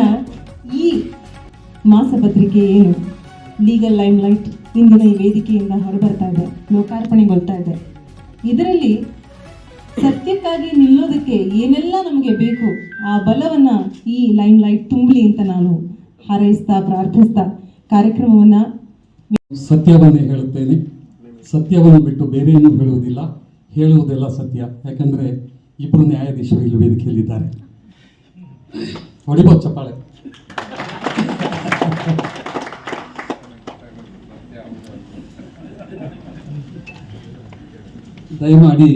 ಆದ್ದರಿಂದ ಈ ಮಾಸಪತ್ರಿಕೆ ಏನು ಲೀಗಲ್ ಲೈಮ್ ಲೈಟ್ ಇಂದಿನ ಈ ವೇದಿಕೆಯಿಂದ ಹೊರಬರ್ತಾ ಇದೆ ಲೋಕಾರ್ಪಣೆಗೊಳ್ತಾ ಇದೆ ಇದರಲ್ಲಿ ಸತ್ಯಕ್ಕಾಗಿ ನಿಲ್ಲೋದಕ್ಕೆ ಏನೆಲ್ಲ ನಮಗೆ ಬೇಕು ಆ ಬಲವನ್ನು ಈ ಲೈಮ್ ಲೈಟ್ ತುಂಬಲಿ ಅಂತ ನಾನು ಹಾರೈಸ್ತಾ ಪ್ರಾರ್ಥಿಸ್ತಾ ಕಾರ್ಯಕ್ರಮವನ್ನು ಸತ್ಯವನ್ನೇ ಹೇಳುತ್ತೇನೆ ಸತ್ಯವನ್ನು ಬಿಟ್ಟು ಏನು ಹೇಳುವುದಿಲ್ಲ ಹೇಳುವುದೆಲ್ಲ ಸತ್ಯ ಯಾಕಂದರೆ ಇಬ್ಬರು ನ್ಯಾಯಾಧೀಶರು ಇಲ್ಲಿ ವೇದಿಕೆಯಲ್ಲಿದ್ದಾರೆ ಹೊಡಿಬೋದು ಚಪ್ಪಾಳೆ ದಯಮಾಡಿ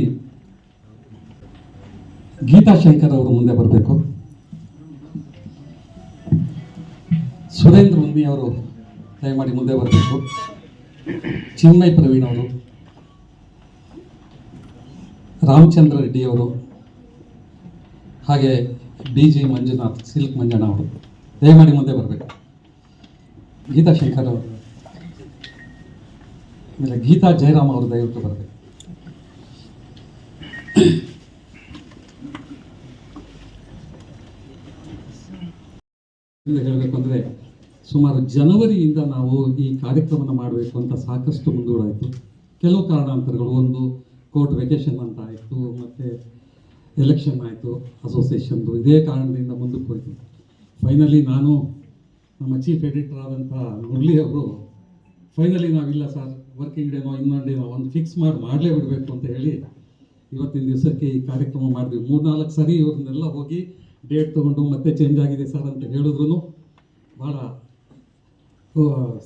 ಗೀತಾ ಶಂಕರ್ ಅವರು ಮುಂದೆ ಬರಬೇಕು ಸುರೇಂದ್ರ ಉನ್ನಿ ಅವರು ದಯಮಾಡಿ ಮುಂದೆ ಬರಬೇಕು ಚಿನ್ಮಯ್ ಪ್ರವೀಣ್ ಅವರು ರಾಮಚಂದ್ರ ರೆಡ್ಡಿ ಅವರು ಹಾಗೆ D G Manjunath silk Manjanna ಅವರು ದಯಮಾಡಿ ಮುಂದೆ ಬರಬೇಕು ಗೀತಾ ಶಂಕರ್ ಅವರು ಆಮೇಲೆ ಗೀತಾ ಜಯರಾಮ್ ಅವರು ದಯವಿಟ್ಟು ಬರಬೇಕು ಹೇಳಬೇಕು ಅಂದರೆ ಸುಮಾರು ಜನವರಿಯಿಂದ ನಾವು ಈ ಕಾರ್ಯಕ್ರಮವನ್ನು ಮಾಡಬೇಕು ಅಂತ ಸಾಕಷ್ಟು ಮುಂದೂಡಾಯಿತು ಕೆಲವು ಕಾರಣಾಂತರಗಳು ಒಂದು ಕೋರ್ಟ್ ವೆಕೇಷನ್ ಅಂತ ಆಯಿತು ಮತ್ತು ಎಲೆಕ್ಷನ್ ಆಯಿತು ಅಸೋಸಿಯೇಷನ್ದು ಇದೇ ಕಾರಣದಿಂದ ಮುಂದಕ್ಕೆ ಹೋಯಿತು ಫೈನಲಿ ನಾನು ನಮ್ಮ ಚೀಫ್ ಎಡಿಟರ್ ಆದಂಥ ಮುರಳಿ ಅವರು ಫೈನಲಿ ನಾವಿಲ್ಲ ಸರ್ ವರ್ಕಿಂಗ್ ಡೇನೋ ಇನ್ನೊಂದು ಡೇನೋ ಒಂದು ಫಿಕ್ಸ್ ಮಾಡಿ ಮಾಡಲೇ ಬಿಡಬೇಕು ಅಂತ ಹೇಳಿ ಇವತ್ತಿನ ದಿವಸಕ್ಕೆ ಈ ಕಾರ್ಯಕ್ರಮ ಮಾಡಿದ್ವಿ ಮೂರ್ನಾಲ್ಕು ಸರಿ ಇವ್ರನ್ನೆಲ್ಲ ಹೋಗಿ ಡೇಟ್ ತೊಗೊಂಡು ಮತ್ತೆ ಚೇಂಜ್ ಆಗಿದೆ ಸರ್ ಅಂತ ಹೇಳಿದ್ರು ಭಾಳ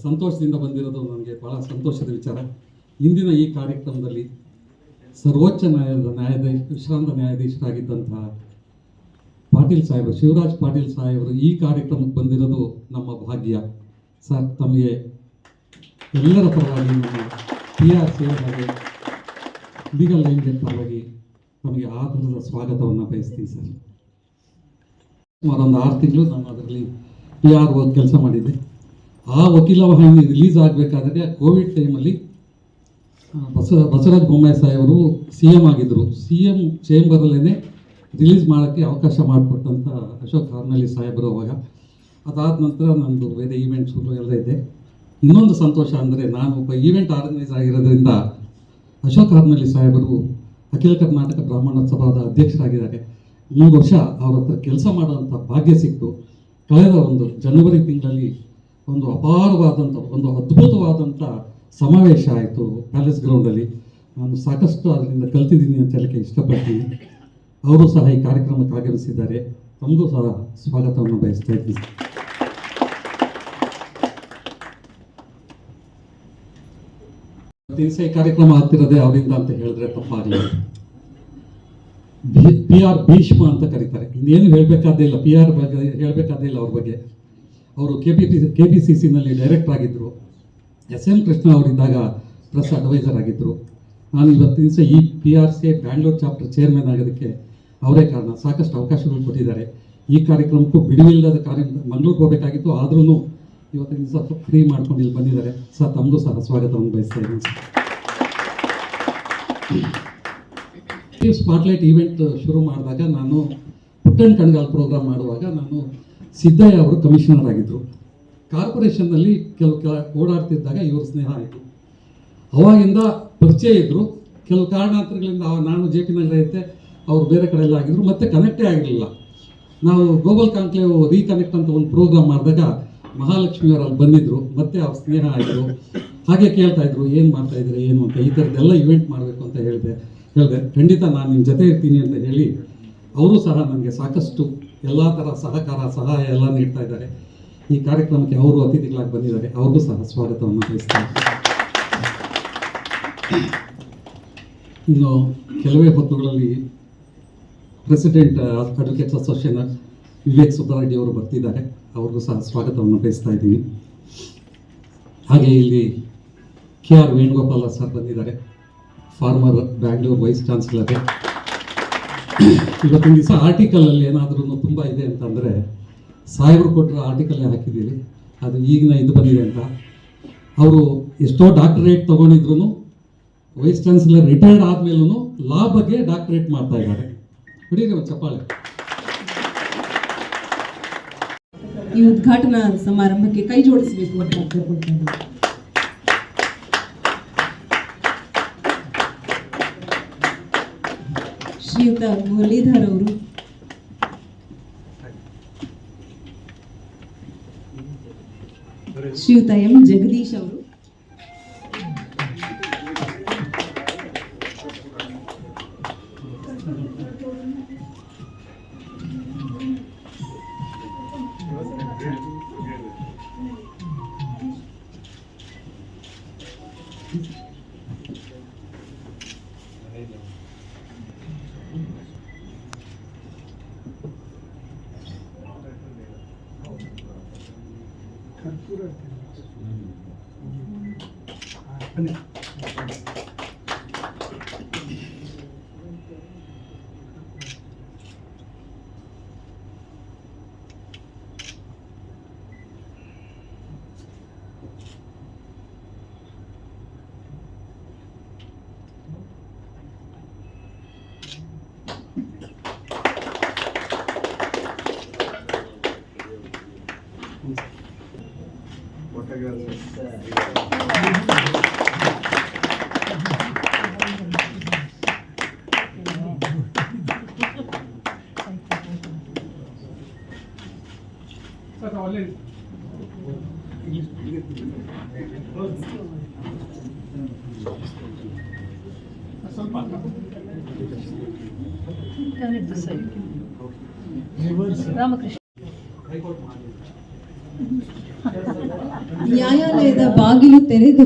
ಸಂತೋಷದಿಂದ ಬಂದಿರೋದು ನನಗೆ ಭಾಳ ಸಂತೋಷದ ವಿಚಾರ ಇಂದಿನ ಈ ಕಾರ್ಯಕ್ರಮದಲ್ಲಿ ಸರ್ವೋಚ್ಚ ನ್ಯಾಯಾಲಯದ ನ್ಯಾಯಾಧೀಶ ವಿಶ್ರಾಂತ ನ್ಯಾಯಾಧೀಶರಾಗಿದ್ದಂತಹ ಪಾಟೀಲ್ ಸಾಹೇಬರು ಶಿವರಾಜ್ ಪಾಟೀಲ್ ಸಾಹೇಬರು ಈ ಕಾರ್ಯಕ್ರಮಕ್ಕೆ ಬಂದಿರೋದು ನಮ್ಮ ಭಾಗ್ಯ ಸರ್ ತಮಗೆ ಎಲ್ಲರ ಪರವಾಗಿ ನಮ್ಮ ಪಿ ಆರ್ ಹಾಗೆ ಲೀಗಲ್ ಲೈನ್ಗೆ ಪರವಾಗಿ ನಮಗೆ ಆಧಾರದ ಸ್ವಾಗತವನ್ನು ಬಯಸ್ತೀನಿ ಸರ್ ಸುಮಾರೊಂದು ಆರು ತಿಂಗಳು ನಾನು ಅದರಲ್ಲಿ ಪಿ ಆರ್ ಕೆಲಸ ಮಾಡಿದ್ದೆ ಆ ವಕೀಲ ವಾಹಿನಿ ರಿಲೀಸ್ ಆಗಬೇಕಾದ್ರೆ ಕೋವಿಡ್ ಟೈಮಲ್ಲಿ ಬಸ ಬಸವರಾಜ ಬೊಮ್ಮಾಯಿ ಸಾಹೇಬರು ಸಿ ಎಮ್ ಆಗಿದ್ದರು ಸಿ ಎಮ್ ಚೇಂಬರಲ್ಲೇ ರಿಲೀಸ್ ಮಾಡೋಕ್ಕೆ ಅವಕಾಶ ಮಾಡಿಕೊಟ್ಟಂಥ ಅಶೋಕ್ ಹಾರ್ನಳ್ಳಿ ಸಾಹೇಬರು ಅವಾಗ ಅದಾದ ನಂತರ ನಮ್ಮದು ಬೇರೆ ಈವೆಂಟ್ಸ್ಗಳು ಎಲ್ಲ ಇದೆ ಇನ್ನೊಂದು ಸಂತೋಷ ಅಂದರೆ ನಾನು ಒಬ್ಬ ಈವೆಂಟ್ ಆರ್ಗನೈಸ್ ಆಗಿರೋದ್ರಿಂದ ಅಶೋಕ್ ಹಾರ್ನಳ್ಳಿ ಸಾಹೇಬರು ಅಖಿಲ ಕರ್ನಾಟಕ ಬ್ರಾಹ್ಮಣೋತ್ಸವದ ಅಧ್ಯಕ್ಷರಾಗಿದ್ದಾರೆ ಮೂರು ವರ್ಷ ಅವರ ಹತ್ರ ಕೆಲಸ ಮಾಡುವಂಥ ಭಾಗ್ಯ ಸಿಕ್ತು ಕಳೆದ ಒಂದು ಜನವರಿ ತಿಂಗಳಲ್ಲಿ ಒಂದು ಅಪಾರವಾದಂಥ ಒಂದು ಅದ್ಭುತವಾದಂಥ ಸಮಾವೇಶ ಆಯಿತು ಪ್ಯಾಲೇಸ್ ಗ್ರೌಂಡಲ್ಲಿ ನಾನು ಸಾಕಷ್ಟು ಅದರಿಂದ ಕಲ್ತಿದ್ದೀನಿ ಅಂತ ಹೇಳಕ್ಕೆ ಇಷ್ಟಪಡ್ತೀನಿ ಅವರು ಸಹ ಈ ಕಾರ್ಯಕ್ರಮಕ್ಕೆ ಆಗಮಿಸಿದ್ದಾರೆ ತಮಗೂ ಸಹ ಸ್ವಾಗತವನ್ನು ಬಯಸ್ತಾ ಇದ್ದೀನಿ ದಿವಸ ಕಾರ್ಯಕ್ರಮ ಆಗ್ತಿರೋದೆ ಅವರಿಂದ ಅಂತ ಹೇಳಿದ್ರೆ ತಪ್ಪಾಗಲಿ ಪಿ ಆರ್ ಭೀಷ್ಮ ಅಂತ ಕರೀತಾರೆ ಇನ್ನೇನು ಹೇಳಬೇಕಾದ್ದೇ ಇಲ್ಲ ಪಿ ಆರ್ ಬಗ್ಗೆ ಹೇಳಬೇಕಾದ್ದೇ ಇಲ್ಲ ಅವ್ರ ಬಗ್ಗೆ ಅವರು K P K P C ಸಿನಲ್ಲಿ director ಆಗಿದ್ದರು ಎಸ್ ಎನ್ ಕೃಷ್ಣ ಅವರಿದ್ದಾಗ ಪ್ರೆಸ್ ಅಡ್ವೈಸರ್ ಆಗಿದ್ದರು ನಾನು ಇವತ್ತಿನ ದಿವಸ ಈ P R C Bangalore chapter chairman ಆಗೋದಕ್ಕೆ ಅವರೇ ಕಾರಣ ಸಾಕಷ್ಟು ಅವಕಾಶಗಳು ಕೊಟ್ಟಿದ್ದಾರೆ ಈ ಕಾರ್ಯಕ್ರಮಕ್ಕೂ ಬಿಡುವಿಲ್ಲದ ಕಾರ್ಯ ಮಂಗಳೂರು ಹೋಗಬೇಕಾಗಿತ್ತು ಆದ್ರೂ ಇವತ್ತಿನ ದಿವಸ ಫ್ರೀ ಮಾಡ್ಕೊಂಡು ಇಲ್ಲಿ ಬಂದಿದ್ದಾರೆ ಸರ್ ತಮಗೂ ಸಹ ಸ್ವಾಗತವನ್ನು ಬಯಸ್ತಾ ಇದ್ದೀನಿ ಸ್ಪಾಟ್ಲೈಟ್ ಈವೆಂಟ್ ಶುರು ಮಾಡಿದಾಗ ನಾನು ಪುಟ್ಟಣ್ಣ ಕಣ್ಗಾಲ್ ಪ್ರೋಗ್ರಾಮ್ ಮಾಡುವಾಗ ನಾನು ಸಿದ್ದಯ್ಯ ಅವರು ಕಮಿಷನರ್ ಆಗಿದ್ದರು ಕಾರ್ಪೊರೇಷನ್ನಲ್ಲಿ ಕೆಲವು ಓಡಾಡ್ತಿದ್ದಾಗ ಇವರು ಸ್ನೇಹ ಆಯಿತು ಅವಾಗಿಂದ ಪರಿಚಯ ಇದ್ದರು ಕೆಲವು ಕಾರಣಾಂತರಗಳಿಂದ ನಾನು ಜೆ ಪಿ ನಗರ ಐತೆ ಅವರು ಬೇರೆ ಕಡೆ ಎಲ್ಲ ಆಗಿದ್ರು ಮತ್ತೆ ಕನೆಕ್ಟೇ ಆಗಿರಲಿಲ್ಲ ನಾವು ಗ್ಲೋಬಲ್ ಕಾನ್ಕ್ಲೇವ್ ರೀಕನೆಕ್ಟ್ ಅಂತ ಒಂದು ಪ್ರೋಗ್ರಾಮ್ ಮಾಡಿದಾಗ ಮಹಾಲಕ್ಷ್ಮಿಯವರು ಅಲ್ಲಿ ಬಂದಿದ್ದರು ಮತ್ತೆ ಅವ್ರ ಸ್ನೇಹ ಆಯಿತು ಹಾಗೆ ಕೇಳ್ತಾ ಇದ್ರು ಏನು ಮಾಡ್ತಾ ಇದ್ರೆ ಏನು ಅಂತ ಈ ಥರದ್ದೆಲ್ಲ ಇವೆಂಟ್ ಮಾಡಬೇಕು ಅಂತ ಹೇಳಿದೆ ಹೇಳಿದೆ ಖಂಡಿತ ನಾನು ನಿಮ್ಮ ಜೊತೆ ಇರ್ತೀನಿ ಅಂತ ಹೇಳಿ ಅವರು ಸಹ ನನಗೆ ಸಾಕಷ್ಟು ಎಲ್ಲ ಥರ ಸಹಕಾರ ಸಹಾಯ ಎಲ್ಲ ನೀಡ್ತಾ ಇದ್ದಾರೆ ಈ ಕಾರ್ಯಕ್ರಮಕ್ಕೆ ಅವರು ಅತಿಥಿಗಳಾಗಿ ಬಂದಿದ್ದಾರೆ ಅವ್ರಿಗೂ ಸಹ ಸ್ವಾಗತವನ್ನು ಬಯಸ್ತಾರೆ ಇನ್ನು ಕೆಲವೇ ಹೊತ್ತುಗಳಲ್ಲಿ president advocates association Vivek Subbareddy ಅವರು ಬರ್ತಿದ್ದಾರೆ ಅವ್ರಿಗೂ ಸಹ ಸ್ವಾಗತವನ್ನು ಬಯಸ್ತಾ ಇದ್ದೀನಿ ಹಾಗೆ ಇಲ್ಲಿ ಕೆ ಆರ್ ವೇಣುಗೋಪಾಲ ಸರ್ ಬಂದಿದ್ದಾರೆ ಫಾರ್ಮರ್ ಬ್ಯಾಂಗ್ಳೂರ್ ವೈಸ್ ಚಾನ್ಸಲರ್ ಇವತ್ತಿನ ದಿವಸ ಆರ್ಟಿಕಲಲ್ಲಿ ಏನಾದರೂ ತುಂಬ ಇದೆ ಅಂತಂದರೆ ಸಾಹೇಬರು ಕೊಟ್ಟರೆ ಆರ್ಟಿಕಲ್ ಹಾಕಿದ್ದೀರಿ ಅದು ಈಗಿನ ಇದು ಬಂದಿದೆ ಅಂತ ಅವರು ಎಷ್ಟೋ ಡಾಕ್ಟರೇಟ್ ತೊಗೊಂಡಿದ್ರು ವೈಸ್ ಚಾನ್ಸಲರ್ ರಿಟೈರ್ಡ್ ಆದಮೇಲೂ ಲಾ ಬಗ್ಗೆ ಡಾಕ್ಟರೇಟ್ ಮಾಡ್ತಾ ಇದ್ದಾರೆ ಬಿಡೀರಿ ಒಂದು ಚಪ್ಪಾಳೆ ಈ ಉದ್ಘಾಟನಾ ಸಮಾರಂಭಕ್ಕೆ ಕೈ ಜೋಡಿಸಬೇಕು ಅಂತ ಶ್ರೀಯುತ ಮುರಳೀಧರ್ ಅವರು ಶ್ರೀಯುತ ಎಂ ಜಗದೀಶ್ ಅವರು ನ್ಯಾಯಾಲಯದ ಬಾಗಿಲು ತೆರೆದು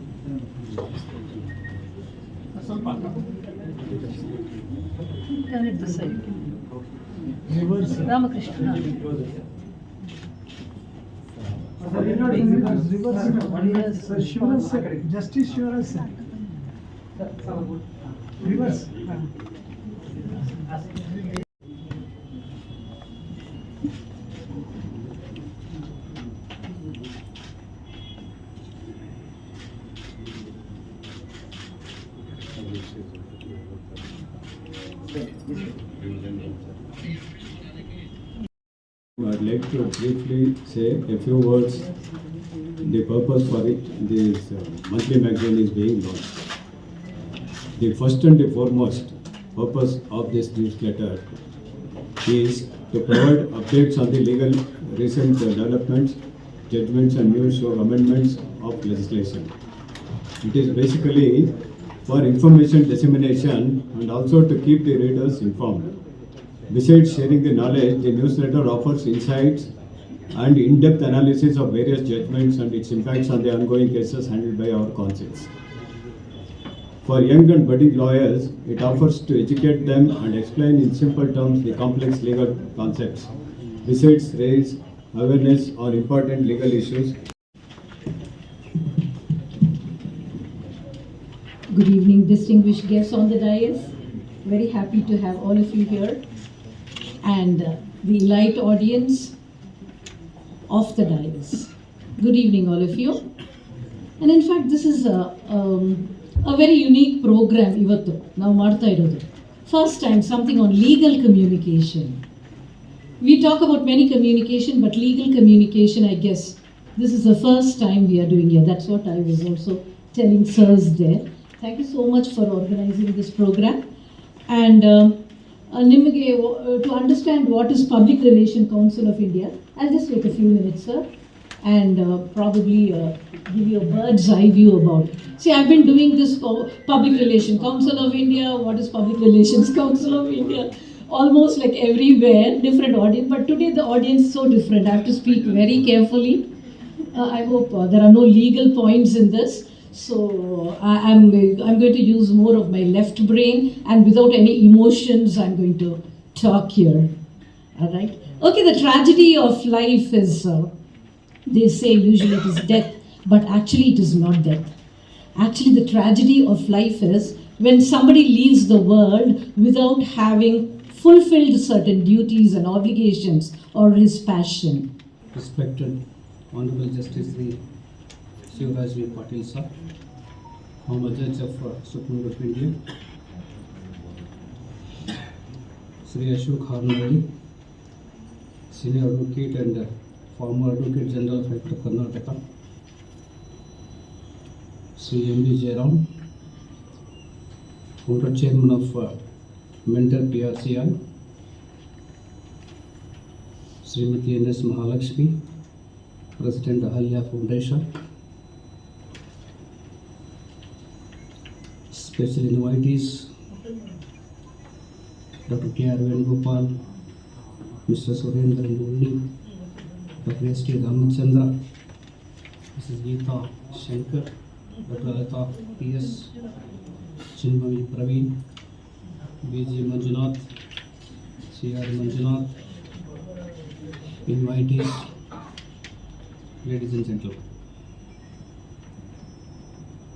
Shivaraj sir justice Shivaraj sir reverse briefly say a few words. The purpose for it, this uh, monthly magazine is being launched. The first and the foremost purpose of this newsletter is to provide updates on the legal recent developments, judgments and news or amendments of legislation. It is basically for information dissemination and also to keep the readers informed. Besides sharing the knowledge, the newsletter offers insights and in-depth analysis of various judgments and its impacts on the ongoing cases handled by our counsels. For young and budding lawyers, it offers to educate them and explain in simple terms the complex legal concepts. Besides, raise awareness on important legal issues. Good evening, distinguished guests on the dais. Very happy to have all of you here. And uh, the light audience of the dais. Good evening, all of you. And in fact, this is a, um, a very unique program ಇವತ್ತು ನಾವು ಮಾಡ್ತಾ ಇರೋದು first time something on legal communication we talk about many communication, but legal communication, I guess, this is the first time we are doing here. That's what I was also telling sirs there. Thank you so much for organizing this program. And um, uh, ನಿಮಗೆ uh, to understand what is Public Relation Council of India, I'll just take a few minutes, sir, and uh, probably uh, give you a bird's eye view about it. See, I've been doing this for Public Relation Council of India. What is Public Relations Council of India? Almost like everywhere, different audience. But today the audience is so different. I have to speak very carefully. Uh, I hope uh, there are no legal points in this. So I, am I'm, I'm going to use more of my left brain and without any emotions, I'm going to talk here. All right. Okay, the tragedy of life is, uh, they say usually it is death, but actually it is not death. Actually, the tragedy of life is when somebody leaves the world without having fulfilled certain duties and obligations or his passion. Respected Honorable Justice Shivaraj V Patil sahab former judge of uh, Supreme Court of India, Sri Ashok Harnavali, senior advocate and uh, former advocate general of Karnataka, Sri M. B. Jairam, founder chairman of uh, Mentor PRCI, Srimati N. S. Mahalakshmi, President Ahalya Foundation, special invitees, Dr. K.R. Venugopal, Mr. Surendra Murli, Dr. S.K. Ramachandra, Mrs. Geeta Shankar, Dr. Alata P.S. Chinmavi Praveen, B.J. Manjunath, C.R. Manjunath, invitees, ladies and gentlemen.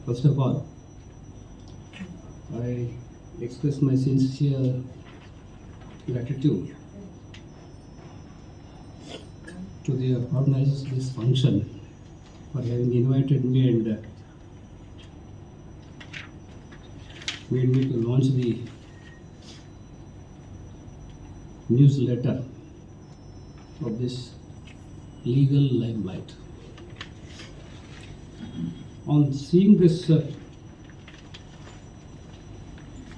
First of all, I express my sincere gratitude to the organizers of this function for having invited me and uh, made me to launch the newsletter of this legal limelight. On seeing this uh,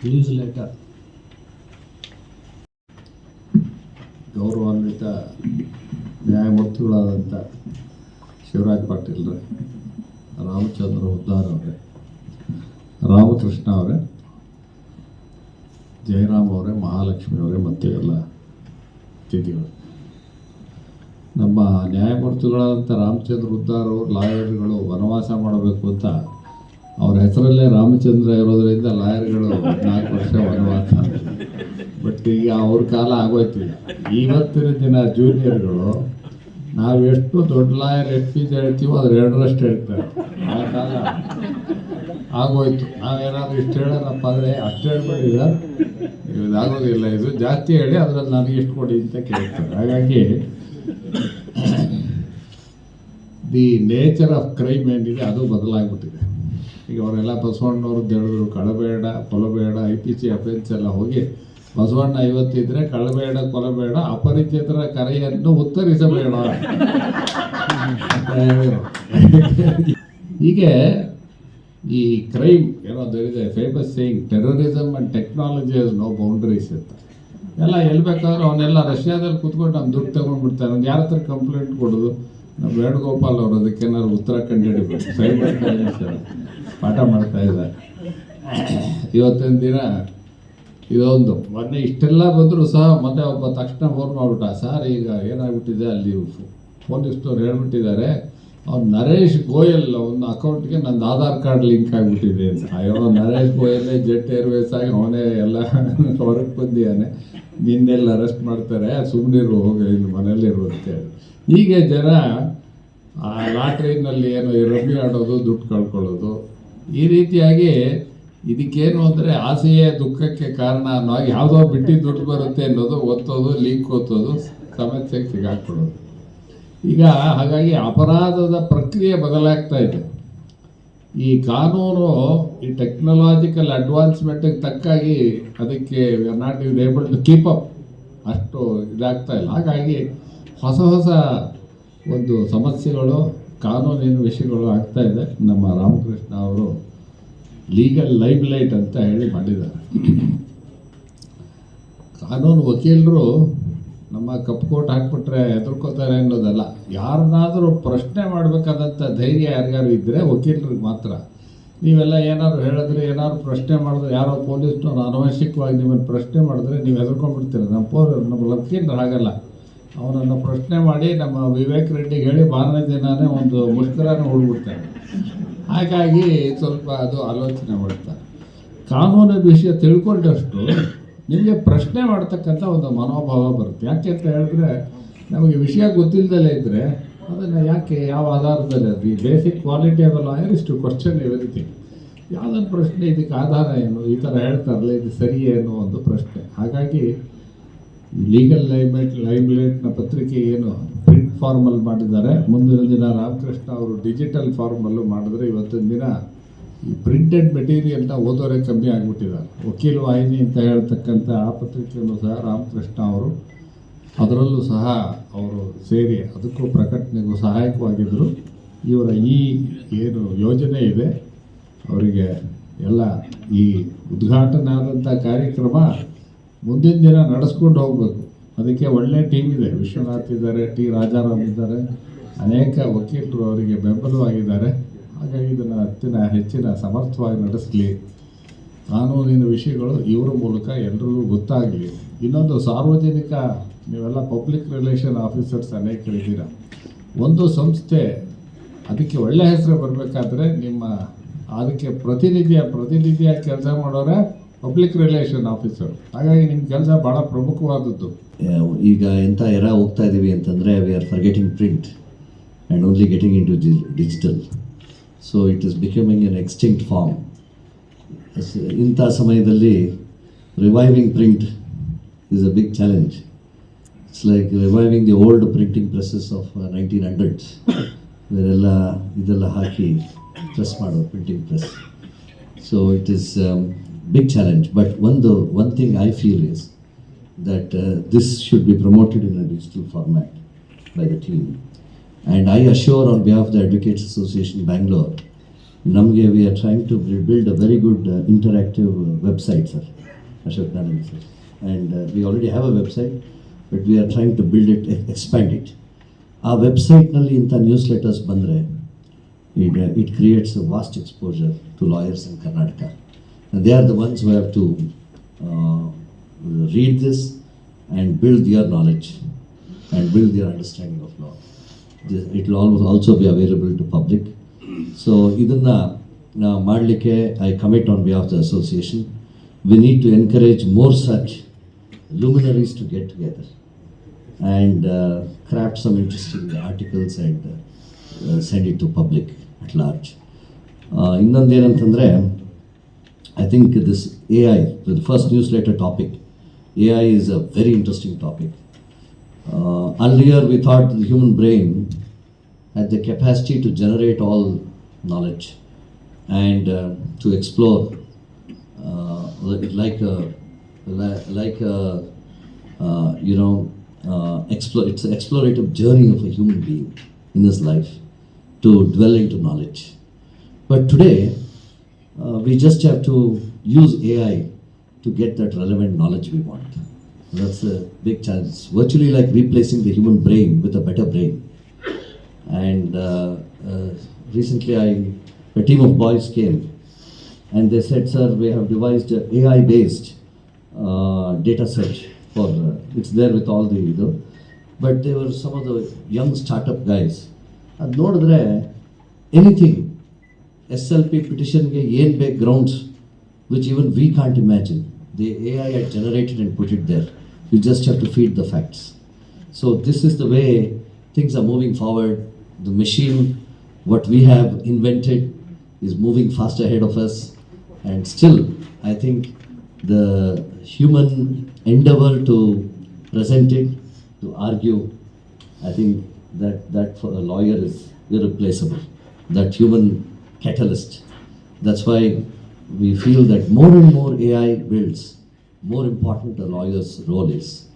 newsletter ಗೌರವಾನ್ವಿತ ನ್ಯಾಯಮೂರ್ತಿಗಳಾದಂಥ ಶಿವರಾಜ್ ಪಾಟೀಲ್ರೆ ರಾಮಚಂದ್ರ ಉದ್ದಾರ್ ಅವರೇ ರಾಮಕೃಷ್ಣ ಅವರೇ ಜಯರಾಮ್ ಅವರೇ ಮಹಾಲಕ್ಷ್ಮಿ ಅವರೇ ಮತ್ತೆ ಎಲ್ಲ ತಿಥಿಗಳು ನಮ್ಮ ನ್ಯಾಯಮೂರ್ತಿಗಳಾದಂಥ ರಾಮಚಂದ್ರ ಉದ್ದಾರ್ ಅವರು ಲಾಯರ್ಗಳು ವನವಾಸ ಮಾಡಬೇಕು ಅಂತ ಅವ್ರ ಹೆಸರಲ್ಲೇ ರಾಮಚಂದ್ರ ಇರೋದರಿಂದ ಲಾಯರ್ಗಳು ನಾಲ್ಕು ವರ್ಷ ವನವಾಸ ಬಟ್ ಈಗ ಅವ್ರ ಕಾಲ ಆಗೋಯ್ತು ಇವತ್ತಿನ ದಿನ ಜೂನಿಯರ್ಗಳು ನಾವು ಎಷ್ಟು ದೊಡ್ಡ ಲಾಯರ್ ಎಷ್ಟು ಪಿ ಹೇಳ್ತೀವೋ ಅದ್ರ ಎರಡರಷ್ಟು ಹೇಳ್ತಾರೆ ಆ ಕಾಲ ಆಗೋಯ್ತು ನಾವೇನಾದರೂ ಇಷ್ಟು ಹೇಳೋಣಪ್ಪ ಅಂದರೆ ಅಷ್ಟು ಹೇಳ್ಬೇಡಿ ಇದು ಆಗೋದಿಲ್ಲ ಇದು ಜಾಸ್ತಿ ಹೇಳಿ ಅದರಲ್ಲಿ ನನಗೆ ಇಷ್ಟು ಕೊಡಿ ಅಂತ ಕೇಳ್ತಾರೆ ಹಾಗಾಗಿ ದಿ ನೇಚರ್ ಆಫ್ ಕ್ರೈಮ್ ಏನಿದೆ ಅದು ಬದಲಾಗ್ಬಿಟ್ಟಿದೆ ಈಗ ಅವರೆಲ್ಲ ಬಸವಣ್ಣವ್ರದ್ದು ಹೇಳಿದ್ರು ಕಳಬೇಡ ಕೊಲಬೇಡ ಐ ಪಿ ಸಿ ಅಫೆನ್ಸ್ ಎಲ್ಲ ಹೋಗಿ ಬಸವಣ್ಣ ಐವತ್ತಿದ್ರೆ ಕಳಬೇಡ ಕೊಲಬೇಡ ಅಪರಿಚಿತರ ಕರೆಯನ್ನು ಉತ್ತರಿಸಬೇಡ ಹೀಗೆ ಈ ಕ್ರೈಮ್ ಏನೋ ಇದೆ famous saying terrorism and technology is no boundaries ಅಂತ ಎಲ್ಲ ಹೇಳ್ಬೇಕಾದ್ರೆ ಅವನ್ನೆಲ್ಲ ರಷ್ಯಾದಲ್ಲಿ ಕೂತ್ಕೊಂಡು ನಮ್ಮ ದುಡ್ಡು ತಗೊಂಡ್ಬಿಡ್ತಾರೆ ಅವ್ನು ಯಾರ ಹತ್ರ ಕಂಪ್ಲೇಂಟ್ ಕೊಡೋದು ನಮ್ಮ ವೇಣುಗೋಪಾಲ್ ಅವರು ಅದಕ್ಕೇನಾದ್ರು ಉತ್ತರ ಕಂಡು ಹಿಡಿಬೇಕು ಸೈಬರ್ ಕ್ರೈಮ್ ಪಾಠ ಇದ್ದಾರೆ ಇವತ್ತಿನ ದಿನ ಇದೊಂದು ಮೊನ್ನೆ ಇಷ್ಟೆಲ್ಲ ಬಂದರೂ ಸಹ ಮತ್ತೆ ಒಬ್ಬ ತಕ್ಷಣ ಫೋನ್ ಮಾಡಿಬಿಟ್ಟ ಸರ್ ಈಗ ಏನಾಗ್ಬಿಟ್ಟಿದೆ ಅಲ್ಲಿ ಪೊಲೀಸ್ನವ್ರು ಹೇಳ್ಬಿಟ್ಟಿದ್ದಾರೆ ಅವ್ನು ನರೇಶ್ ಗೋಯಲ್ ಅವನ ಅಕೌಂಟ್ಗೆ ನಂದು ಆಧಾರ್ ಕಾರ್ಡ್ ಲಿಂಕ್ ಆಗಿಬಿಟ್ಟಿದೆ ಅಂತ ಅಯ್ಯೋ ನರೇಶ್ ಗೋಯಲ್ಲೇ ಜೆಟ್ ಏರ್ವೇಸ್ ಆಗಿ ಅವನೇ ಎಲ್ಲ ಹೊರಗೆ ಬಂದಿದ್ದಾನೆ ನಿನ್ನೆಲ್ಲ ಅರೆಸ್ಟ್ ಮಾಡ್ತಾರೆ ಸುಮ್ಮನಿರು ಹೋಗಿ ಇಲ್ಲಿ ಮನೇಲಿರು ಇರುವಂತೆ ಹೀಗೆ ಜನ ಆ ಲಾಟ್ರಿನಲ್ಲಿ ಏನು ರಮ್ಮಿ ಆಡೋದು ದುಡ್ಡು ಕಳ್ಕೊಳ್ಳೋದು ಈ ರೀತಿಯಾಗಿ ಇದಕ್ಕೇನು ಅಂದರೆ ಆಸೆಯೇ ದುಃಖಕ್ಕೆ ಕಾರಣ ಅನ್ನೋ ಯಾವುದೋ ಬಿಟ್ಟಿದ್ದು ದುಡ್ಡು ಬರುತ್ತೆ ಅನ್ನೋದು ಒತ್ತೋದು ಲೀಕ್ ಒತ್ತೋದು ಸಮಸ್ಯೆಗೆ ಸಿಗಾಕ್ಬಿಡೋದು ಈಗ ಹಾಗಾಗಿ ಅಪರಾಧದ ಪ್ರಕ್ರಿಯೆ ಬದಲಾಗ್ತಾ ಇದೆ ಈ ಕಾನೂನು ಈ ಟೆಕ್ನಾಲಜಿಕಲ್ ಅಡ್ವಾನ್ಸ್ಮೆಂಟಿಗೆ ತಕ್ಕಾಗಿ ಅದಕ್ಕೆ not even able to keep up ಅಷ್ಟು ಇದಾಗ್ತಾ ಇಲ್ಲ ಹಾಗಾಗಿ ಹೊಸ ಹೊಸ ಒಂದು ಸಮಸ್ಯೆಗಳು ಕಾನೂನೇನು ವಿಷಯಗಳು ಆಗ್ತಾ ಇದೆ ನಮ್ಮ ರಾಮಕೃಷ್ಣ ಅವರು ಲೀಗಲ್ ಲೈಫ್ ಲೈಟ್ ಅಂತ ಹೇಳಿ ಮಾಡಿದ್ದಾರೆ ಕಾನೂನು ವಕೀಲರು ನಮ್ಮ ಕಪ್ ಕೋಟ್ ಹಾಕ್ಬಿಟ್ರೆ ಹೆದರ್ಕೋತಾರೆ ಅನ್ನೋದಲ್ಲ ಯಾರನ್ನಾದರೂ ಪ್ರಶ್ನೆ ಮಾಡಬೇಕಾದಂಥ ಧೈರ್ಯ ಯಾರಿಗಾರು ಇದ್ದರೆ ವಕೀಲರಿಗೆ ಮಾತ್ರ ನೀವೆಲ್ಲ ಏನಾದರೂ ಹೇಳಿದ್ರೆ ಏನಾದ್ರು ಪ್ರಶ್ನೆ ಮಾಡಿದ್ರೆ ಯಾರೋ ಪೊಲೀಸ್ನವ್ರು ಅನವಶ್ಯಕವಾಗಿ ನಿಮ್ಮನ್ನು ಪ್ರಶ್ನೆ ಮಾಡಿದ್ರೆ ನೀವು ಹೆದರ್ಕೊಂಡ್ಬಿಡ್ತೀರ ನಮ್ಮ ಪೋರ್ ನಮ್ಮ ವಕೀಲರು ಹಾಗಲ್ಲ ಅವನನ್ನು ಪ್ರಶ್ನೆ ಮಾಡಿ ನಮ್ಮ ವಿವೇಕ್ ರೆಡ್ಡಿಗೆ ಹೇಳಿ ಮಾರನೇ ದಿನವೇ ಒಂದು ಮುಷ್ಕರನ ಹೊಡ್ಬಿಡ್ತಾರೆ ಹಾಗಾಗಿ ಸ್ವಲ್ಪ ಅದು ಆಲೋಚನೆ ಮಾಡ್ತಾರೆ ಕಾನೂನಿನ ವಿಷಯ ತಿಳ್ಕೊಂಡಷ್ಟು ನಿಮಗೆ ಪ್ರಶ್ನೆ ಮಾಡ್ತಕ್ಕಂಥ ಒಂದು ಮನೋಭಾವ ಬರುತ್ತೆ ಯಾಕೆ ಅಂತ ಹೇಳಿದ್ರೆ ನಮಗೆ ವಿಷಯ ಗೊತ್ತಿಲ್ಲದಲ್ಲೇ ಇದ್ದರೆ ಅದನ್ನು ಯಾಕೆ ಯಾವ ಆಧಾರದಲ್ಲಿ ಅದು ಈ ಬೇಸಿಕ್ ಕ್ವಾಲಿಟಿ ಆಫ್ ಲಾಯರ್ ಇಷ್ಟು ಕ್ವಶನ್ ಇರುತ್ತೆ ಯಾವುದೊಂದು ಪ್ರಶ್ನೆ ಇದಕ್ಕೆ ಆಧಾರ ಏನು ಈ ಥರ ಹೇಳ್ತಾರಲ್ಲ ಇದು ಸರಿ ಅನ್ನೋ ಒಂದು ಪ್ರಶ್ನೆ ಹಾಗಾಗಿ ಲೀಗಲ್ ಲೈಬ್ರೇಟ್ ಲೈಬ್ರೇಟ್ನ ಪತ್ರಿಕೆ ಏನು ಪ್ರಿಂಟ್ ಫಾರ್ಮಲ್ಲಿ ಮಾಡಿದ್ದಾರೆ ಮುಂದಿನ ದಿನ ರಾಮಕೃಷ್ಣ ಅವರು ಡಿಜಿಟಲ್ ಫಾರ್ಮಲ್ಲೂ ಮಾಡಿದ್ರೆ ಇವತ್ತಿನ ದಿನ ಈ ಪ್ರಿಂಟೆಡ್ ಮೆಟೀರಿಯಲ್ನ ಓದೋರೆ ಕಮ್ಮಿ ಆಗಿಬಿಟ್ಟಿದ್ದಾರೆ ವಕೀಲ ವಾಹಿನಿ ಅಂತ ಹೇಳ್ತಕ್ಕಂಥ ಆ ಪತ್ರಿಕೆಯನ್ನು ಸಹ ರಾಮಕೃಷ್ಣ ಅವರು ಅದರಲ್ಲೂ ಸಹ ಅವರು ಸೇರಿ ಅದಕ್ಕೂ ಪ್ರಕಟಣೆಗೂ ಸಹಾಯಕವಾಗಿದ್ದರು ಇವರ ಈ ಏನು ಯೋಜನೆ ಇದೆ ಅವರಿಗೆ ಎಲ್ಲ ಈ ಉದ್ಘಾಟನೆ ಆದಂಥ ಕಾರ್ಯಕ್ರಮ ಮುಂದಿನ ದಿನ ನಡೆಸ್ಕೊಂಡು ಹೋಗಬೇಕು ಅದಕ್ಕೆ ಒಳ್ಳೆ ಟೀಮ್ ಇದೆ ವಿಶ್ವನಾಥ್ ಇದ್ದಾರೆ ಟಿ ರಾಜಾರಾಮ್ ಇದ್ದಾರೆ ಅನೇಕ ವಕೀಲರು ಅವರಿಗೆ ಬೆಂಬಲವಾಗಿದ್ದಾರೆ ಹಾಗಾಗಿ ಇದನ್ನು ಅತ್ತಿನ ಹೆಚ್ಚಿನ ಸಮರ್ಥವಾಗಿ ನಡೆಸಲಿ ಕಾನೂನಿನ ವಿಷಯಗಳು ಇವರ ಮೂಲಕ ಎಲ್ರಿಗೂ ಗೊತ್ತಾಗಲಿ ಇನ್ನೊಂದು ಸಾರ್ವಜನಿಕ ನೀವೆಲ್ಲ ಪಬ್ಲಿಕ್ ರಿಲೇಷನ್ ಆಫೀಸರ್ಸ್ ಅನೇಕ ಅನೇಕರಿದ್ದೀರ ಒಂದು ಸಂಸ್ಥೆ ಅದಕ್ಕೆ ಒಳ್ಳೆಯ ಹೆಸರು ಬರಬೇಕಾದ್ರೆ ನಿಮ್ಮ ಅದಕ್ಕೆ ಪ್ರತಿನಿಧಿಯ ಪ್ರತಿನಿಧಿಯ ಕೆಲಸ ಮಾಡೋರೆ ಪಬ್ಲಿಕ್ ರಿಲೇಷನ್ ಆಫೀಸರ್ ಹಾಗಾಗಿ ನಿಮ್ಮ ಕೆಲಸ ಭಾಳ ಪ್ರಮುಖವಾದದ್ದು ಈಗ ಎಂಥ ಎರ ಹೋಗ್ತಾ ಇದ್ದೀವಿ ಅಂತಂದರೆ we are forgetting print and only getting into digital so it is becoming an extinct form ಇಂಥ ಸಮಯದಲ್ಲಿ reviving print is a big challenge it's like reviving the old printing presses of nineteen hundreds ಇದೆಲ್ಲ ಇದೆಲ್ಲ ಹಾಕಿ press ಮಾಡೋ printing press so it is big challenge but ಒಂದು one thing I feel is that uh, this should be promoted in a digital format by the team. And I assure on behalf of the Advocates Association Bangalore, Namge, we are trying to bu- build a very good uh, interactive uh, website, sir. Ashok Nanand, sir. And uh, we already have a website, but we are trying to build it, e- expand it. ಆ ವೆಬ್ಸೈಟ್ನಲ್ಲಿ ಇಂಥ news letters ಬಂದರೆ it, uh, it creates a vast exposure to lawyers in Karnataka. They are the ones who have to read this and build their knowledge and build their understanding of law. It will also be available to public. So, I commit on behalf of the association, we need to encourage more such luminaries to get together and craft some interesting articles and send it to public at large. In Nand Deren I think this AI, the first newsletter topic, AI is a very interesting topic. Uh, earlier, we thought the human brain had the capacity to generate all knowledge and uh, to explore uh, like a, like a, uh, you know uh, explore, it's an explorative journey of a human being in his life to dwell into knowledge but today uh, we just have to use AI to get that relevant knowledge we want. That's a big challenge. It's virtually like replacing the human brain with a better brain. And uh, uh, recently, I a team of boys came, and they said, "Sir, we have devised a AI-based uh, data set for. Uh, it's there with all the, the but they were some of the young startup guys. ಅದು ನೋಡಿದ್ರೆ anything S L P ಪಿಟಿಷನ್ಗೆ ಏನು ಬೇಕು grounds which even we can't imagine the A I had generated and put it there you just have to feed the facts so this is the way things are moving forward the machine what we have invented is moving fast ahead of us and still i think the human endeavor to present it to argue i think that that for a lawyer is irreplaceable that human catalyst. That's why we feel that more and more AI builds, more important the lawyer's role is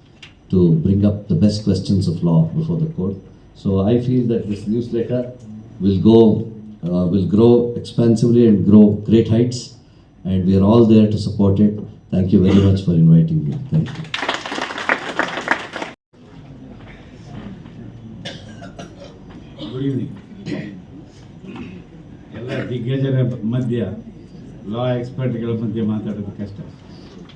to bring up the best questions of law before the court. So I feel that this newsletter will go, uh, will grow expansively and grow great heights, and we are all there to support it. Thank you very much for inviting me. Thank you. Good evening. ದಿಗ್ಗಜರ ಮಧ್ಯ ಲಾ ಎಕ್ಸ್ಪರ್ಟ್ಗಳ ಮಧ್ಯೆ ಮಾತಾಡೋದು ಕಷ್ಟ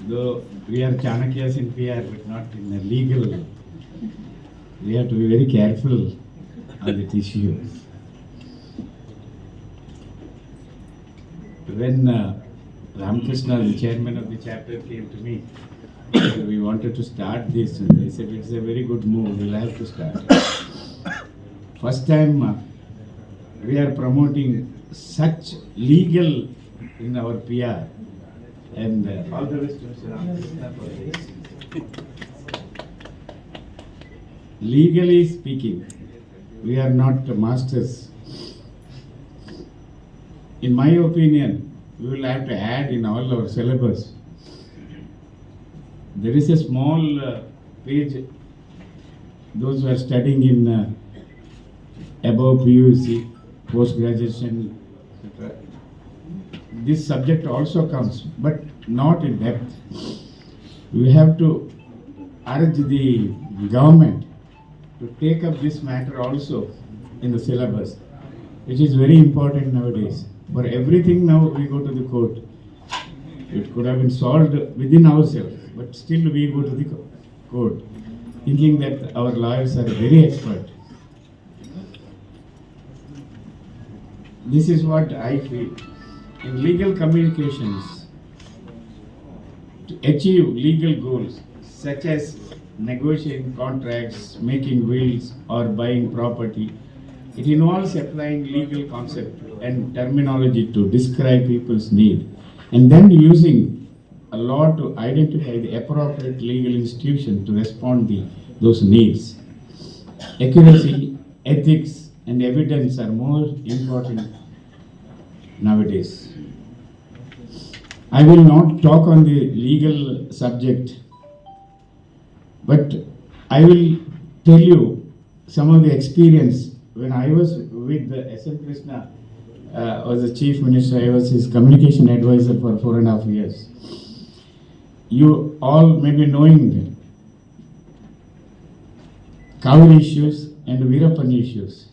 ಇದು we are Chanakyas in P R but not in legal we have to be very careful on that issue when uh, Ramakrishna, the chairman of the chapter, came to me, we wanted to start this, and they said it's a very good move, we'll have to start. First time uh, we are promoting such legal in our PR and uh, all the legally speaking we are not masters in my opinion we will have to add in all our syllabus there is a small uh, page those who are studying in uh, above PUC post graduation this subject also comes, but not in depth. We have to urge the government to take up this matter also in the syllabus, which is very important nowadays. For everything now we go to the court. It could have been solved within ourselves, but still we go to the court, thinking that our lawyers are very expert. This is what I feel. In legal communications, to achieve legal goals such as negotiating contracts, making wills, or buying property, it involves applying legal concept and terminology to describe people's need and then using a law to identify the appropriate legal institution to respond to those needs. Accuracy, ethics, and evidence are more important nowadays. I will not talk on the legal subject, but I will tell you some of the experience when I was with the S.M. Krishna uh, was the chief minister, I was his communication advisor for four and a half years. You all may be knowing cow issues and Veerappan issues.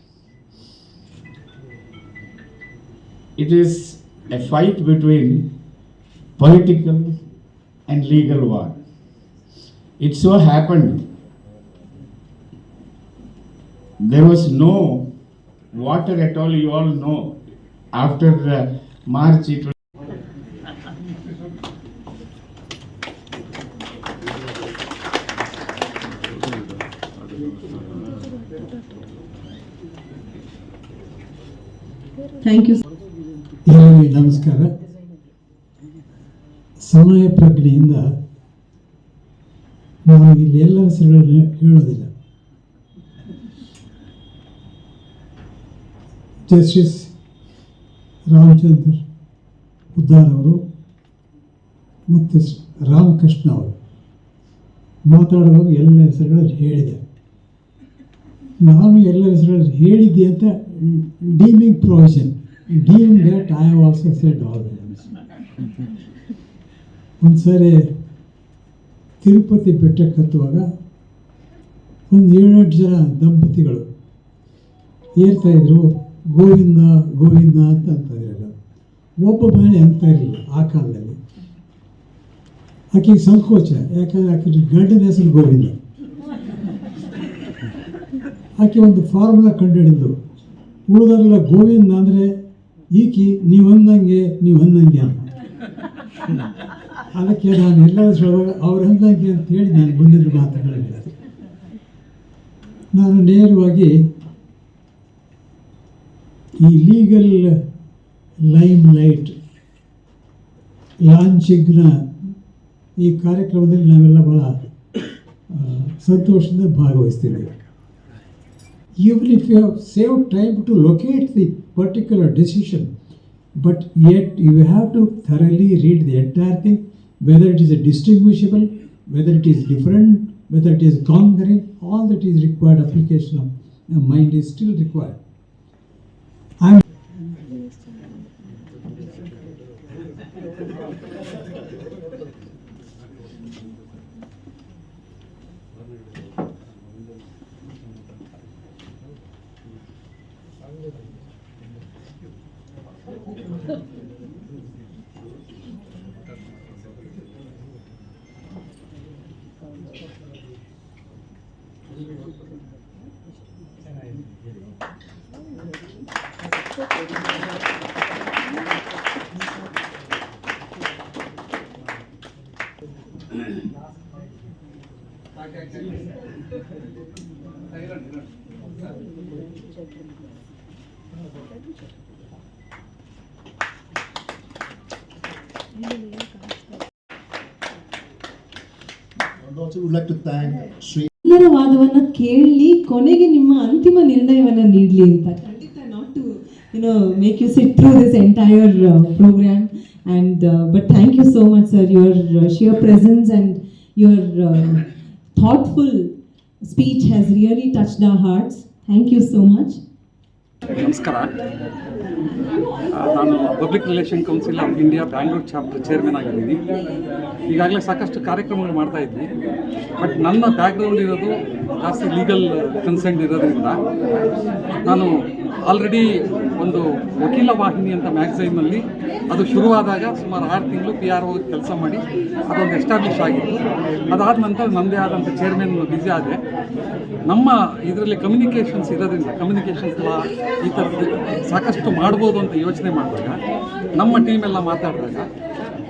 it is a fight between political and legal war. It so happened there was no water at all, you all know, after uh, March it was. Thank you. ಎಲ್ಲರಿಗೂ ನಮಸ್ಕಾರ ಸಮಯ ಪ್ರಜ್ಞೆಯಿಂದ ನಾನು ಇಲ್ಲಿ ಎಲ್ಲ ಹೆಸರುಗಳನ್ನು ಹೇಳೋದಿಲ್ಲ justice Ramachandra ಉದ್ದಾರ್ ಅವರು ಮತ್ತು ರಾಮಕೃಷ್ಣ ಅವರು ಮಾತಾಡುವಾಗ ಎಲ್ಲ ಹೆಸರುಗಳನ್ನು ಹೇಳಿದೆ ನಾನು ಎಲ್ಲ ಹೆಸರುಗಳನ್ನು ಹೇಳಿದ್ದೆ ಅಂತ deeming provision deem date I have also said ಒಂದು ತಿರುಪತಿ ಬೆಟ್ಟಕ್ಕೆ ಹತ್ತುವಾಗ ಒಂದು ಏಳೆಂಟು ಜನ ದಂಪತಿಗಳು ಇದ್ರು ಗೋವಿಂದ ಗೋವಿಂದ ಅಂತ ಅಂತಿರಲ್ಲ ಒಬ್ಬ ಮಹಿಳೆ ಅಂತ ಇರಲಿಲ್ಲ ಆ ಕಾಲದಲ್ಲಿ ಆಕೆಗೆ ಸಂಕೋಚ ಯಾಕಂದರೆ ಆಕೆ ಗಂಡನ ಹೆಸರು ಗೋವಿಂದ ಆಕೆ ಒಂದು ಫಾರ್ಮುಲಾ ಕಂಡುಹಿಡಿದ್ರು ಉಳಿದರೆಲ್ಲ ಗೋವಿಂದ ಅಂದರೆ ಈಕಿ ನೀವು ಅಂದಂಗೆ ನೀವು ಅಂದಂಗೆ ಅಂತ ಅದಕ್ಕೆ ನಾನು ಎಲ್ಲ ಅವ್ರು ಅಂದಂಗೆ ಹೇಳಿ ನಾನು ಬಂದಿರೋ ಮಾತುಗಳಿಗೆ ನಾನು ನೇರವಾಗಿ ಈ ಲೀಗಲ್ ಲೈಮ್ ಲೈಟ್ ಲಾಂಚಿಂಗ್ನ ಈ ಕಾರ್ಯಕ್ರಮದಲ್ಲಿ ನಾವೆಲ್ಲ ಭಾಳ ಸಂತೋಷದಿಂದ ಭಾಗವಹಿಸ್ತೀವಿ even if you have saved time to locate the particular decision, but yet you have to thoroughly read the entire thing, whether it is distinguishable, whether it is different, whether it is concurrent, all that is required application of uh, mind is still required. I'm ಎಲ್ಲರ ವಾದವನ್ನ ಕೇಳಲಿ ಕೊನೆಗೆ ನಿಮ್ಮ ಅಂತಿಮ ನಿರ್ಣಯವನ್ನ ನೀಡಲಿ ಅಂತ ಖಂಡಿತ not to you know make you sit through this entire programme and but thank you so much sir your sheer presence and your uh, thoughtful speech has really touched our hearts. Thank you so much. ನಮಸ್ಕಾರ ನಾನು public relation council of India Bangalore chapter chairman ಆಗಿದ್ದೀನಿ ಈಗಾಗಲೇ ಸಾಕಷ್ಟು ಕಾರ್ಯಕ್ರಮಗಳು ಮಾಡ್ತಾ ಇದ್ವಿ but ನನ್ನ background ಇರೋದು ಜಾಸ್ತಿ ಲೀಗಲ್ ಕನ್ಸರ್ನ್ uh, ಇರೋದ್ರಿಂದ ನಾನು ಆಲ್ರೆಡಿ ಒಂದು ವಕೀಲ ವಾಹಿನಿ ಅಂತ ಮ್ಯಾಗ್ಝೈನಲ್ಲಿ ಅದು ಶುರುವಾದಾಗ ಸುಮಾರು ಆರು ತಿಂಗಳು ಪಿ ಆರ್ ಒ ಕೆಲಸ ಮಾಡಿ ಅದೊಂದು ಎಸ್ಟಾಬ್ಲಿಷ್ ಆಗಿತ್ತು ಅದಾದ ನಂತರ ನಮ್ಮದೇ ಆದಂಥ ಚೇರ್ಮನ್ ಬ್ಯುಸಿ ಆದರೆ ನಮ್ಮ ಇದರಲ್ಲಿ ಕಮ್ಯುನಿಕೇಷನ್ಸ್ ಇರೋದ್ರಿಂದ ಕಮ್ಯುನಿಕೇಷನ್ಸ್ ಎಲ್ಲ ಈ ಥರದ್ದು ಸಾಕಷ್ಟು ಮಾಡ್ಬೋದು ಅಂತ ಯೋಚನೆ ಮಾಡಿದಾಗ ನಮ್ಮ ಟೀಮೆಲ್ಲ ಮಾತಾಡಿದಾಗ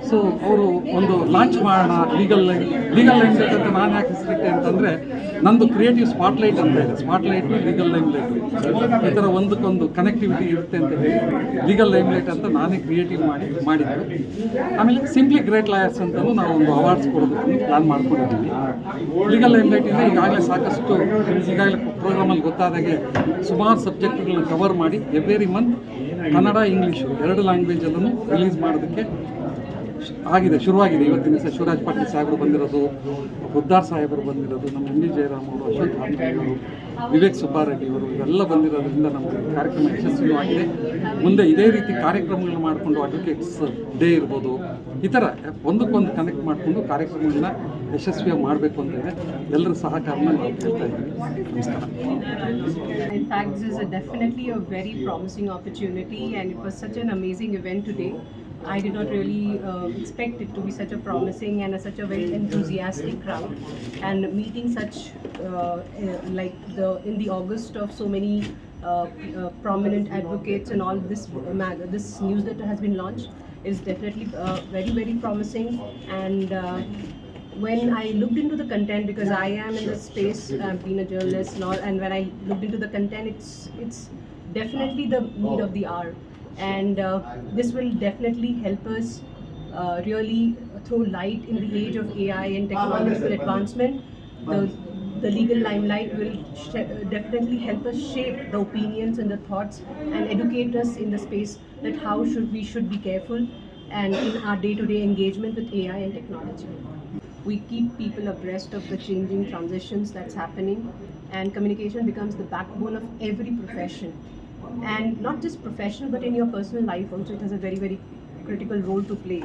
ಸೊ ಅವರು ಒಂದು ಲಾಂಚ್ ಮಾಡೋಣ ಲೀಗಲ್ ಲೈನ್ ಲೀಗಲ್ ಲೈನ್ ಬೇಕಂತ ಅಂತ ನಾನು ಯಾಕೆ ಹೆಸರಿಟ್ಟೆ ಅಂತಂದರೆ ನಂದು ಕ್ರಿಯೇಟಿವ್ ಸ್ಪಾಟ್ ಲೈಟ್ ಅಂತ ಇದೆ spotlight legal line light ಈ ಥರ ಒಂದಕ್ಕೊಂದು ಕನೆಕ್ಟಿವಿಟಿ ಇರುತ್ತೆ ಅಂತ ಹೇಳಿ ಲೀಗಲ್ ಲೈನ್ ಲೈಟ್ ಅಂತ ನಾನೇ ಕ್ರಿಯೇಟಿವ್ ಮಾಡಿ ಮಾಡಿದ್ದು ಆಮೇಲೆ ಸಿಂಪ್ಲಿ ಗ್ರೇಟ್ ಲಾಯರ್ಸ್ ಅಂತಲೂ ನಾವು ಒಂದು ಅವಾರ್ಡ್ಸ್ ಕೊಡೋದಕ್ಕೆ ಪ್ಲಾನ್ ಮಾಡ್ಕೊಂಡಿದ್ದೀವಿ ಲೀಗಲ್ ಲೈನ್ ಲೈಟ್ ಇದೆ ಈಗಾಗಲೇ ಸಾಕಷ್ಟು ಈಗಾಗಲೇ ಪ್ರೋಗ್ರಾಮಲ್ಲಿ ಗೊತ್ತಾದಾಗೆ ಸುಮಾರು ಸಬ್ಜೆಕ್ಟ್ಗಳನ್ನ ಕವರ್ ಮಾಡಿ ಎವ್ರಿ ಮಂತ್ ಕನ್ನಡ ಇಂಗ್ಲೀಷು ಎರಡು ಲ್ಯಾಂಗ್ವೇಜಲ್ಲೂ ರಿಲೀಸ್ ಮಾಡೋದಕ್ಕೆ ಆಗಿದೆ ಶುರುವಾಗಿದೆ ಇವತ್ತಿನ ದಿವಸ ಶಿವರಾಜ್ ಪಾಟೀಲ್ ಸಾಹೇಬರು ಬಂದಿರೋದು ಖುದ್ದಾರ್ ಸಾಹೇಬರು ಬಂದಿರೋದು ನಮ್ಮ ಎಂ ಡಿ ಜಯರಾಮ್ ಅವರು ಅಶೋಕ್ ಅವರು ವಿವೇಕ್ ಸುಬ್ಬಾರೆಡ್ಡಿ ಅವರು ಇವೆಲ್ಲ ಬಂದಿರೋದ್ರಿಂದ ನಮ್ಮ ಕಾರ್ಯಕ್ರಮ ಯಶಸ್ವಿಯಾಗಿದೆ ಆಗಿದೆ ಮುಂದೆ ಇದೇ ರೀತಿ ಕಾರ್ಯಕ್ರಮಗಳನ್ನ ಮಾಡಿಕೊಂಡು ಅಡ್ವೊಕೇಟ್ಸ್ ಡೇ ಇರ್ಬೋದು ಈ ಥರ ಒಂದಕ್ಕೊಂದು ಕನೆಕ್ಟ್ ಮಾಡಿಕೊಂಡು ಕಾರ್ಯಕ್ರಮಗಳನ್ನ ಯಶಸ್ವಿಯಾಗಿ ಮಾಡಬೇಕು ಅಂತ ಇದೆ ಎಲ್ಲರ ಸಹಕಾರನ ನಾವು ಕೇಳ್ತಾ ಇದ್ದೀವಿ ನಮಸ್ಕಾರ I did not really uh, expect it to be such a promising and a, such a very enthusiastic crowd. And meeting such uh, eh, like the in the August of so many uh, uh, prominent advocates and all this mag this newsletter has been launched is definitely uh, very very promising and. Uh, when I looked into the content, because I am in the space, I've been a journalist and all, and when I looked into the content, it's it's definitely the need of the hour and uh, this will definitely help us uh, really throw light in the age of AI and technological advancement. The, the legal limelight will definitely help us shape the opinions and the thoughts and educate us in the space that how should we should be careful and in our day to -day engagement with AI and technology. We keep people abreast of the changing transitions that's happening and communication becomes the backbone of every profession. and not just professional but in your personal life also it has a very very critical role to play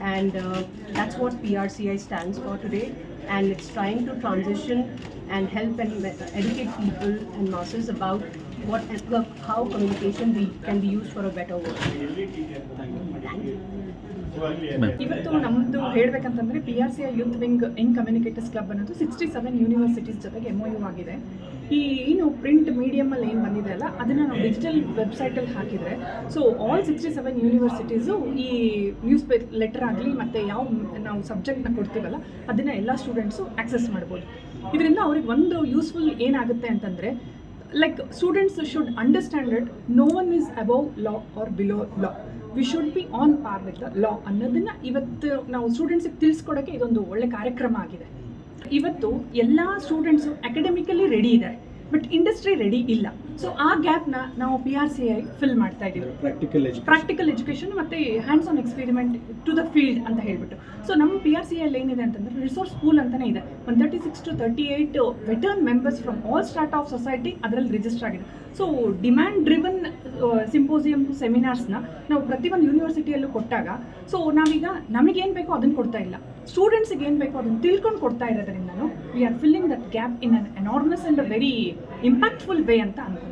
and uh, that's what PRCI stands for today and it's trying to transition and help and educate people and masses about what how communication be, can be used for a better world. ಇವತ್ತು ನಮ್ಮದು ಹೇಳಬೇಕಂತಂದ್ರೆ P R C youth wing in communicators club ಅನ್ನೋದು sixty seven universities ಜೊತೆಗೆ M U ಆಗಿದೆ ಈ ಏನು print ಮೀಡಿಯಮಲ್ಲಿ ಏನು ಅಲ್ಲ ಅದನ್ನು ನಾವು ಡಿಜಿಟಲ್ ವೆಬ್ಸೈಟಲ್ಲಿ ಹಾಕಿದರೆ so all sixty seven universities ಈ ನ್ಯೂಸ್ ಪೇ ಲೆಟರ್ ಆಗಲಿ ಮತ್ತು ಯಾವ ನಾವು ಸಬ್ಜೆಕ್ಟ್ನ ಕೊಡ್ತೀವಲ್ಲ ಅದನ್ನು ಎಲ್ಲ ಸ್ಟೂಡೆಂಟ್ಸು ಆಕ್ಸೆಸ್ ಮಾಡ್ಬೋದು ಇದರಿಂದ ಅವ್ರಿಗೆ ಒಂದು ಯೂಸ್ಫುಲ್ ಏನಾಗುತ್ತೆ ಅಂತಂದರೆ like students should understand it no one is above law or below law we should be on par with law ಅನ್ನೋದನ್ನು ಇವತ್ತು ನಾವು ಸ್ಟೂಡೆಂಟ್ಸಿಗೆ ತಿಳಿಸ್ಕೊಡೋಕ್ಕೆ ಇದೊಂದು ಒಳ್ಳೆ ಕಾರ್ಯಕ್ರಮ ಆಗಿದೆ ಇವತ್ತು ಎಲ್ಲ ಸ್ಟೂಡೆಂಟ್ಸು ಅಕಾಡೆಮಿಕಲಿ ರೆಡಿ ಇದ್ದಾರೆ ಬಟ್ ಇಂಡಸ್ಟ್ರಿ ರೆಡಿ ಇಲ್ಲ ಸೊ ಆ ಗ್ಯಾಪ್ನ ನಾವು P R C I fill ಮಾಡ್ತಾ ಇದ್ದೀವಿ ಪ್ರಾಕ್ಟಿಕಲ್ ಎಜುಕೇಶನ್ ಮತ್ತೆ ಮತ್ತು hands on experiment to the field ಅಂತ ಹೇಳ್ಬಿಟ್ಟು ಸೊ ನಮ್ಮ ಪಿ ಆರ್ ಸಿ ಐಲ್ಲಿ ಏನಿದೆ ಅಂತಂದ್ರೆ ರಿಸೋರ್ಸ್ ಸ್ಕೂಲ್ ಅಂತಲೇ ಇದೆ one thirty six to thirty eight veteran members from all start of society ಅದರಲ್ಲಿ ರಿಜಿಸ್ಟರ್ ಆಗಿದೆ ಸೊ ಡಿಮ್ಯಾಂಡ್ ಡ್ರಿವನ್ ಸಿಂಪೋಸಿಯಂ ಸೆಮಿನಾರ್ಸ್ನ ನಾವು ಪ್ರತಿಯೊಂದು ಯೂನಿವರ್ಸಿಟಿಯಲ್ಲೂ ಕೊಟ್ಟಾಗ ಸೊ ನಾವೀಗ ನಮಗೇನು ಬೇಕೋ ಅದನ್ನು ಕೊಡ್ತಾ ಇಲ್ಲ ಸ್ಟೂಡೆಂಟ್ಸಿಗೆ ಏನು ಬೇಕೋ ಅದನ್ನು ತಿಳ್ಕೊಂಡು ಕೊಡ್ತಾ ಇರೋದ್ರಿಂದ we are filling that gap in an enormous and a very impactful way ಅಂತ ಅನ್ಕೊಂಡು